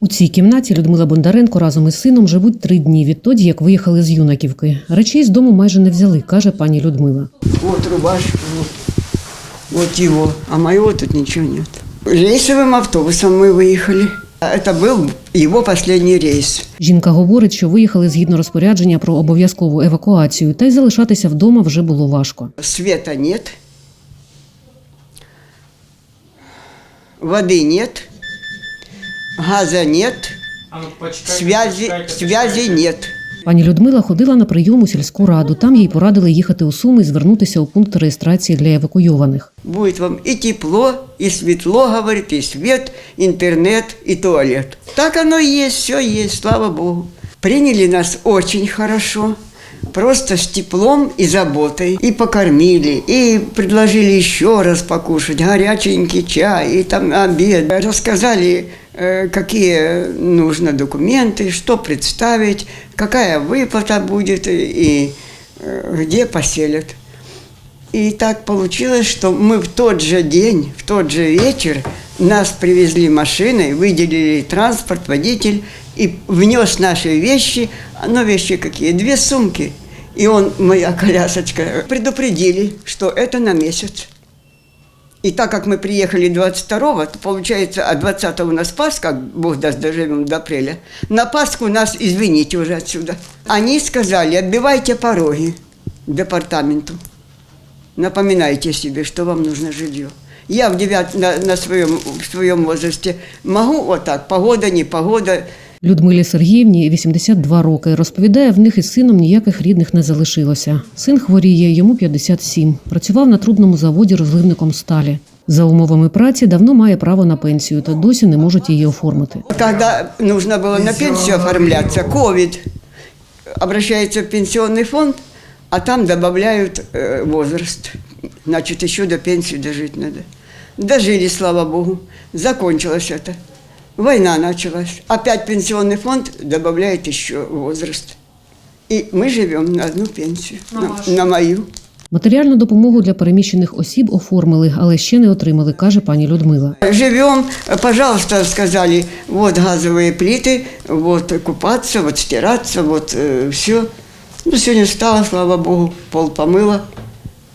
У цій кімнаті Людмила Бондаренко разом із сином живуть три дні відтоді, як виїхали з юнаківки. Речей з дому майже не взяли, каже пані Людмила. Вот рубашка, вот, вот его, а моего тут ничего нет. Рейсовым автобусом мы выехали. Это был его последний рейс. Жінка говорить, що виїхали згідно розпорядження про обов'язкову евакуацію, та й залишатися вдома вже було важко. Света нет, воды нет, газа нет, А ну, связи, связи нет. Пані Людмила ходила на прийом у сільську раду. Там їй порадили їхати у Суми і звернутися у пункт реєстрації для евакуйованих. Будет вам и тепло, и светло, говорит, и свет, интернет, и туалет. Так оно и есть, все есть, слава Богу. Приняли нас очень хорошо, просто с теплом и заботой. И покормили, и предложили еще раз покушать, горяченький чай, и там обед. Рассказали, э, какие нужно документы, что представить, какая выплата будет и э, где поселят. И так получилось, что мы в тот же день, в тот же вечер нас привезли машиной, выделили транспорт, водитель и внес наши вещи, ну вещи какие, две сумки. И он, моя колясочка, предупредили, что это на месяц. И так как мы приехали 22-го, то получается, а 20-го у нас Пасха, Бог даст, доживем до апреля. На Пасху нас, извините уже отсюда. Они сказали, отбивайте пороги департаменту. Напоминайте себе, что вам нужно жилье. Я в девят, на, на своем, в своем возрасте могу вот так, погода, не погода, Людмилі Сергіївні 82 роки. Розповідає, в них із сином ніяких рідних не залишилося. Син хворіє, йому 57. Працював на трубному заводі розливником сталі. За умовами праці давно має право на пенсію, та досі не можуть її оформити. Когда нужно было на пенсию оформляться, ковид, обращается в пенсионный фонд, а там добавляют э, возраст. Значит, еще до пенсии дожить надо. Дожили, слава богу. Закончилось это. Война началась. Опять пенсионный фонд добавляет еще возраст. И мы живем на одну пенсию, на, на мою. Матеріальну допомогу для переміщених осіб оформили, але ще не отримали, каже пані Людмила. Живем, пожалуйста, сказали, вот газовые плиты, вот купаться, вот стираться, вот все. Ну, сегодня встала, слава богу, пол помыла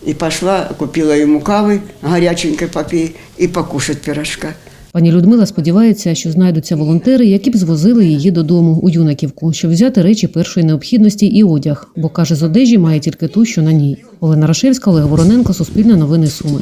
и пошла, купила ему кавы горяченькой попей и покушать пирожка. Пані Людмила сподівається, що знайдуться волонтери, які б звозили її додому у юнаківку, щоб взяти речі першої необхідності і одяг, бо каже, з одежі має тільки ту, що на ній. Олена Рашевська, Олег Вороненко, Суспільне новини Суми.